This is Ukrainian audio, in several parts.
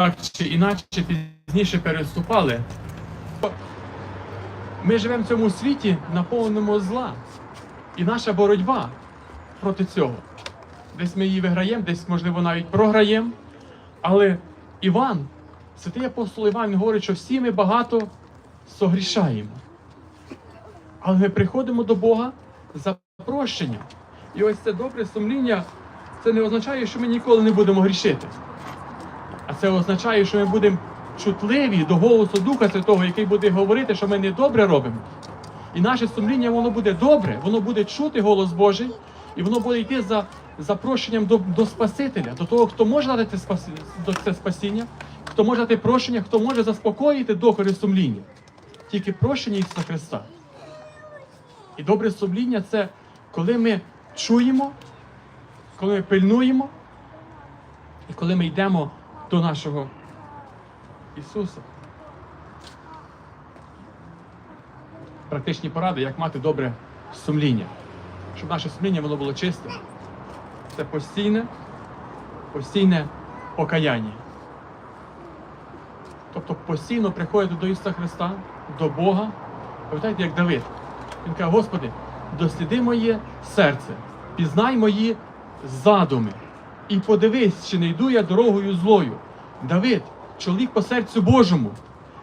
так чи інакше пізніше переступали. Ми живемо в цьому світі наповненому зла. І наша боротьба проти цього. Десь ми її виграємо, десь, можливо, навіть програємо. Але Іван, святий апостол Іван, говорить, що всі ми багато согрішаємо. Але ми приходимо до Бога за прощенням. І ось це добре сумління, це не означає, що ми ніколи не будемо грішити. А це означає, що ми будемо чутливі до голосу Духа Святого, який буде говорити, що ми не добре робимо. І наше сумління воно буде добре, воно буде чути голос Божий, і воно буде йти за запрошенням до, до Спасителя, до того, хто може дати до- це спасіння, хто може дати прощення, хто може заспокоїти докори сумління. Тільки прощення Ісуса Христа. І добре сумління це коли ми чуємо, коли ми пильнуємо, і коли ми йдемо до нашого Ісуса. Практичні поради, як мати добре сумління. Щоб наше сумління воно було чисте. Це постійне, постійне покаяння. Тобто постійно приходити до Ісуса Христа, до Бога. Пам'ятаєте, як Давид. Він каже, Господи, досліди моє серце, пізнай мої задуми. І подивись, чи не йду я дорогою злою. Давид, чоловік по серцю Божому,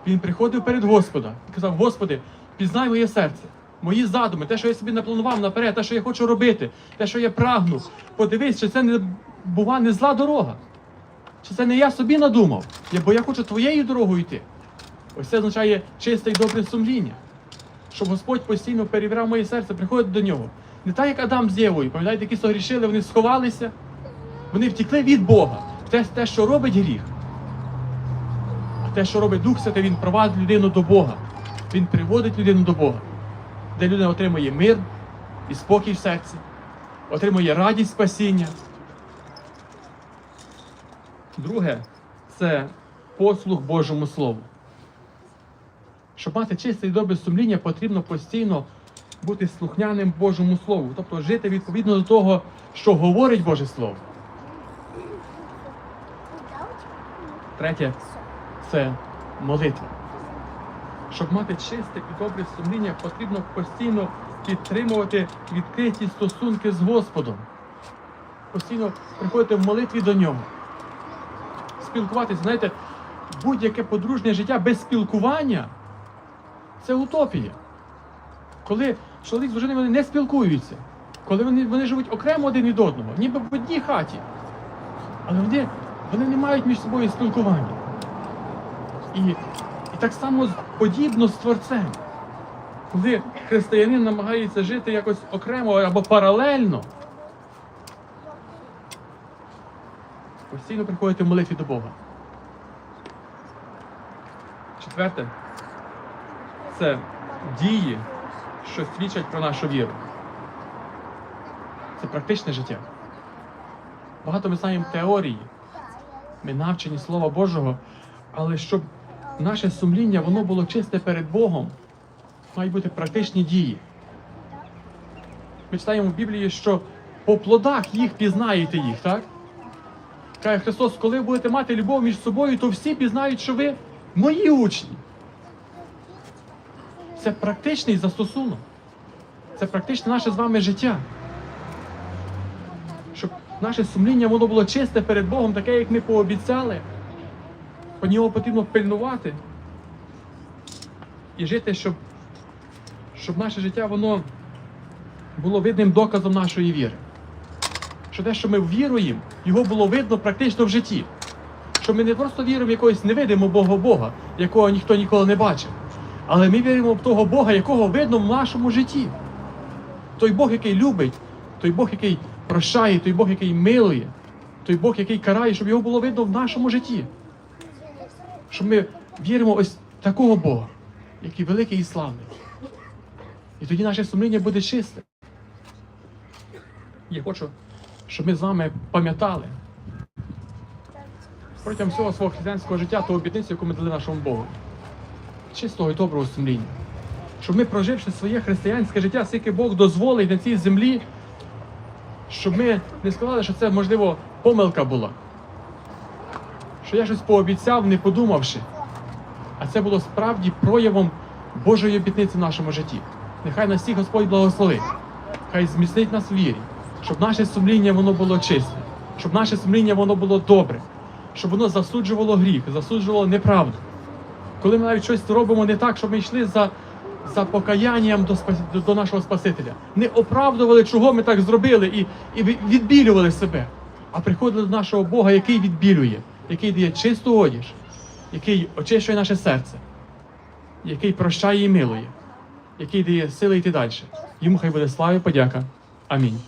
він приходив перед Господа і казав: Господи, пізнай моє серце, мої задуми, те, що я собі напланував наперед, те, що я хочу робити, те, що я прагну. Подивись, чи це не бува не зла дорога. Чи це не я собі надумав, бо я хочу твоєю дорогою йти. Ось це означає чисте і добре сумління. Щоб Господь постійно перевіряв моє серце, приходить до нього. Не так, як Адам з Євою, пам'ятаєте, які согрішили, вони сховалися, вони втікли від Бога. Те, те, що робить гріх. А те, що робить Дух Святий, він провадить людину до Бога. Він приводить людину до Бога, де людина отримує мир і спокій в серці, отримує радість спасіння. Друге це послух Божому Слову. Щоб мати чисте і добре сумління, потрібно постійно бути слухняним Божому Слову, тобто жити відповідно до того, що говорить Боже Слово. Третє це молитва. Щоб мати чисте і добре сумління, потрібно постійно підтримувати відкриті стосунки з Господом. Постійно приходити в молитві до нього. Спілкуватися, знаєте, будь-яке подружнє життя без спілкування це утопія. Коли чоловік з дружиною вони не спілкуються, коли вони, вони живуть окремо один від одного, ніби в одній хаті, але вони, вони не мають між собою спілкування. І, і так само подібно з Творцем. Коли християнин намагається жити якось окремо або паралельно, постійно приходити в молитві до Бога. Четверте це дії, що свідчать про нашу віру. Це практичне життя. Багато ми знаємо теорії, ми навчені Слова Божого, але щоб наше сумління воно було чисте перед Богом, мають бути практичні дії. Ми читаємо в Біблії, що по плодах їх пізнаєте їх, так? Каже Христос, коли ви будете мати любов між собою, то всі пізнають, що ви мої учні. Це практичний застосунок. Це практичне наше з вами життя. Наше сумління воно було чисте перед Богом, таке, як ми пообіцяли. По нього потрібно пильнувати і жити, щоб, щоб наше життя воно було видним доказом нашої віри. Що те, що ми віруємо, його було видно практично в житті. Що ми не просто віримо в якогось невидимого Бога Бога, якого ніхто ніколи не бачив. Але ми віримо в того Бога, якого видно в нашому житті. Той Бог, який любить, той Бог, який прощає, той Бог, який милує, той Бог, який карає, щоб його було видно в нашому житті. Щоб ми віримо ось такого Бога, який великий і славний. І тоді наше сумління буде чисте. Я хочу, щоб ми з вами пам'ятали протягом всього свого християнського життя ту обітницю, яку ми дали нашому Богу. Чистого і доброго сумління. Щоб ми, проживши своє християнське життя, скільки Бог дозволить на цій землі, щоб ми не сказали, що це, можливо, помилка була. що я щось пообіцяв, не подумавши. А це було справді проявом Божої обітниці в нашому житті. Нехай нас всіх Господь благословить, хай зміцнить нас в вірі, щоб наше сумління воно було чисте, щоб наше сумління воно було добре, щоб воно засуджувало гріх, засуджувало неправду. Коли ми навіть щось робимо не так, щоб ми йшли за, за покаянням до, до нашого Спасителя, не оправдували, чого ми так зробили, і, і відбілювали себе, а приходили до нашого Бога, який відбілює, який дає чисту одіж, який очищує наше серце, який прощає і милує, який дає сили йти далі. Йому хай буде слава і подяка. Амінь.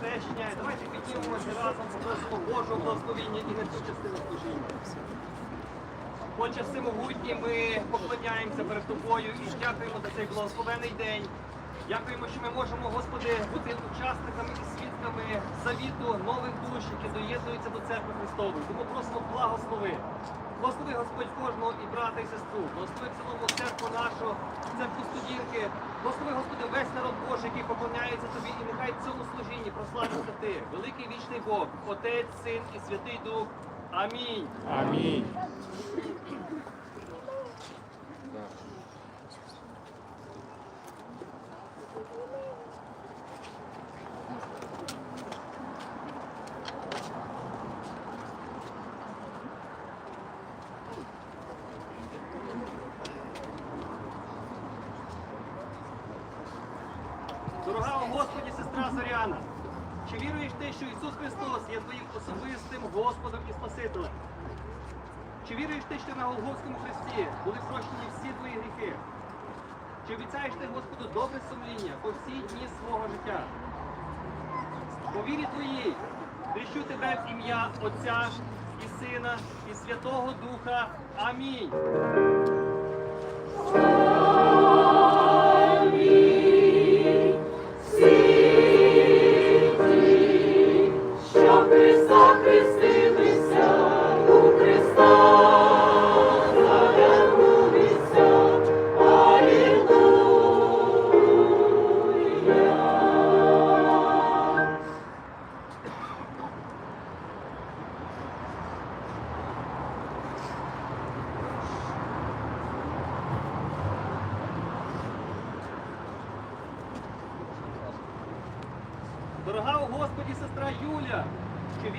Хрещення. Давайте піднімемося разом, попросимо Божого благословіння і на цю частину служіння. Отче всемогутній, ми поклоняємося перед тобою і дякуємо за цей благословений день. Дякуємо, що ми можемо, Господи, бути учасниками і свідками завіту нових душ, які доєднуються до церкви Христової. Тому просимо благослови. Благослови Господь кожного і брата, і сестру. Благослови цілому церкву нашу, церкву студінки. Благослови, Господи, весь народ Божий, який поклоняється тобі, і нехай в цьому служінні прославиться ти, великий вічний Бог, Отець, Син і Святий Дух. Амінь. Амінь. Дорога у Господі, сестра Зоряна, чи віруєш ти, що Ісус Христос є твоїм особистим Господом і Спасителем? Чи віруєш ти, що на Голгофському хресті були прощені всі твої гріхи? Чи обіцяєш ти Господу добре сумління по всі дні свого життя? По вірі твоїй хрещу тебе в ім'я Отця і Сина і Святого Духа. Амінь.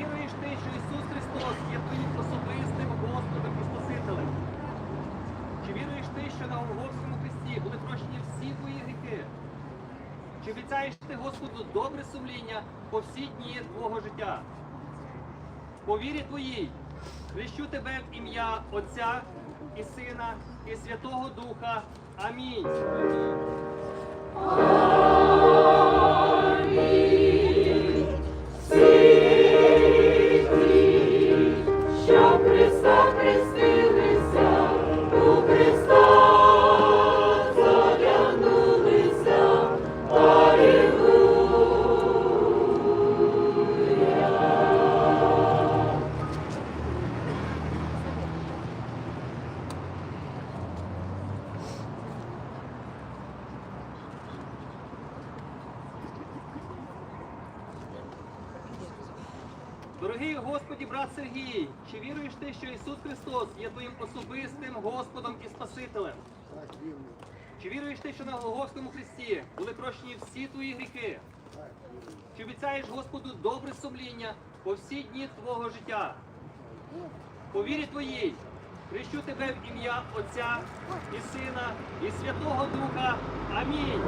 Віруєш ти, що Ісус Христос є твоїм особистим Господом і Спасителем? Чи віруєш ти, що на Голгофському хресті були прощені всі твої гріхи? Чи обіцяєш ти Господу добре сумління по всі дні твого життя? По вірі твоїй хрещу тебе в ім'я Отця і Сина і Святого Духа. Амінь. Дорогий Господі, брат Сергій, чи віруєш ти, що Ісус Христос є твоїм особистим Господом і Спасителем? Чи віруєш ти, що на Голгофському хресті були прощені всі твої гріхи? Чи обіцяєш Господу добре сумління по всі дні твого життя? По вірі твоїй хрещу тебе в ім'я Отця і Сина і Святого Духа. Амінь.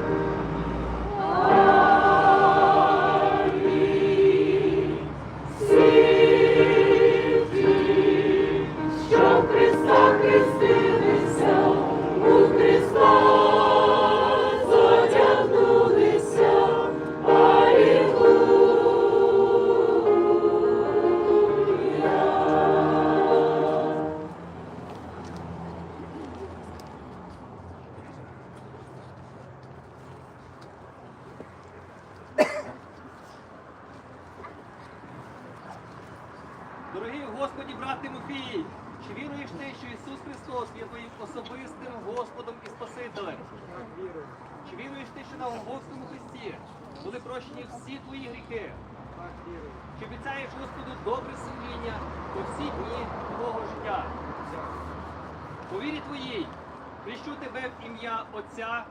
Дорогий Господі, брат Тимофій, чи віруєш ти, що Ісус Христос є твоїм особистим Господом і Спасителем? Чи віруєш ти, що на Голгофському хресті були прощені всі твої гріхи? Чи обіцяєш Господу добре сумління по всі дні твого життя? По вірі твоїй хрещу тебе в ім'я Отця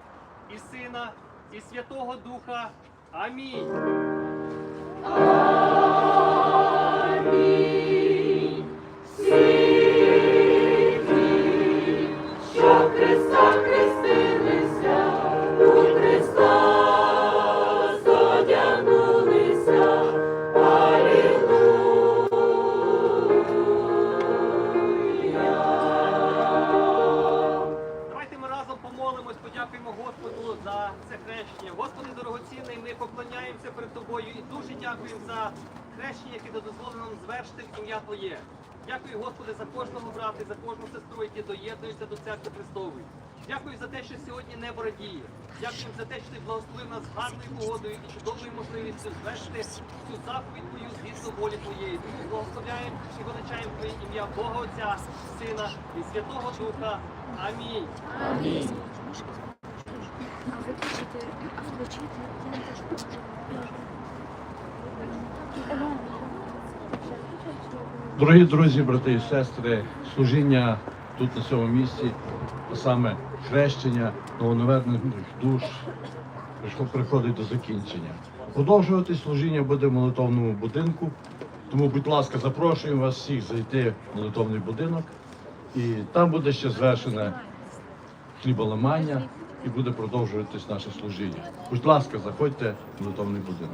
і Сина і Святого Духа. Амінь. Дякуємо за хрещення, яке ти дозволив нам звершити в ім'я Твоє. Дякую, Господи, за кожного брата, і за кожну сестру, які доєднуються до церкви Христової. Дякую за те, що сьогодні небо радіє. Дякую за те, що ти благословив нас гарною погодою і чудовою можливістю звести цю заповідь твою згідно волі твоєї. Тому благословляємо і величаємо твоє ім'я Бога Отця, Сина і Святого Духа. Амінь. А виключити, а включити, я теж Дорогі друзі, брати і сестри, служіння тут на цьому місці, а саме хрещення новонавернених душ, прийшло приходить до закінчення. Продовжувати служіння буде в молитовному будинку. Тому, будь ласка, запрошуємо вас всіх зайти в молитовний будинок, і там буде ще звершене хліболамання і буде продовжуватись наше служіння. Будь ласка, заходьте в молитовний будинок.